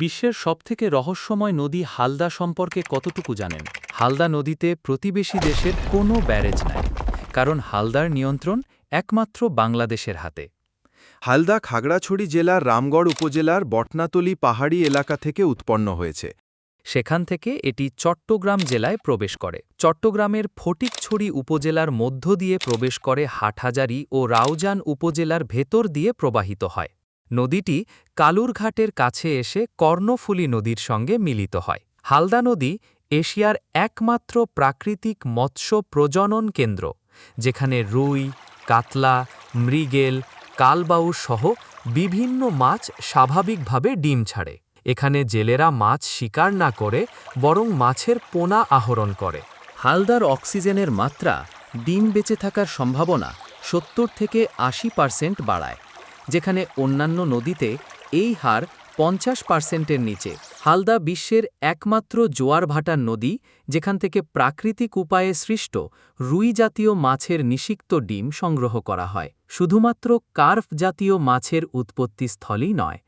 বিশ্বের সবথেকে রহস্যময় নদী হালদা সম্পর্কে কতটুকু জানেন? হালদা নদীতে প্রতিবেশী দেশের কোনো ব্যারেজ নাই কারণ হালদার নিয়ন্ত্রণ একমাত্র বাংলাদেশের হাতে। হালদা খাগড়াছড়ি জেলার রামগড় উপজেলার বটনাতলি পাহাড়ি এলাকা থেকে উৎপন্ন হয়েছে। সেখান থেকে এটি চট্টগ্রাম জেলায় প্রবেশ করে। চট্টগ্রামের ফটিকছড়ি উপজেলার মধ্য দিয়ে প্রবেশ করে হাটহাজারী ও রাউজান উপজেলার ভেতর দিয়ে প্রবাহিত হয়। নদীটি কালুরঘাটের কাছে এসে কর্ণফুলী নদীর সঙ্গে মিলিত হয়। হালদা নদী এশিয়ার একমাত্র প্রাকৃতিক মৎস্য প্রজনন কেন্দ্র, যেখানে রুই, কাতলা, মৃগেল, কালবাউস সহ বিভিন্ন মাছ স্বাভাবিকভাবে ডিম ছাড়ে। এখানে জেলেরা মাছ শিকার না করে, বরং মাছের পোনা আহরণ করে। হালদার অক্সিজেনের মাত্রা ডিম বেঁচে থাকার সম্ভাবনা সত্তর থেকে আশি পার্সেন্ট বাড়ায়। যেখানে অন্যান্য নদীতে এই হার পঞ্চাশ পার্সেন্টের নিচে। হালদা বিশ্বের একমাত্র জোয়ার ভাটার নদী, যেখান থেকে প্রাকৃতিক উপায়ে সৃষ্ট রুই জাতীয় মাছের নিষিক্ত ডিম সংগ্রহ করা হয়। শুধুমাত্র কার্ফ জাতীয় মাছের উৎপত্তিস্থলই নয়।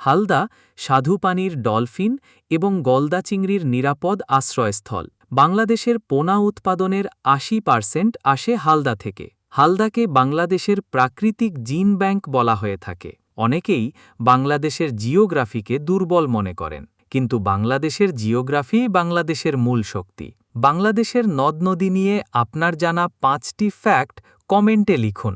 হালদা স্বাদুপানির ডলফিন এবং গলদা চিংড়ির নিরাপদ আশ্রয়স্থল। বাংলাদেশের পোনা উৎপাদনের আশি পার্সেন্ট আসে হালদা থেকে। হালদাকে বাংলাদেশের প্রাকৃতিক জিন ব্যাংক বলা হয়ে থাকে। অনেকেই বাংলাদেশের জিওগ্রাফিকে দুর্বল মনে করেন। কিন্তু বাংলাদেশের জিওগ্রাফি বাংলাদেশের মূল শক্তি। বাংলাদেশের নদ নদী নিয়ে আপনার জানা পাঁচটি ফ্যাক্ট কমেন্টে লিখুন।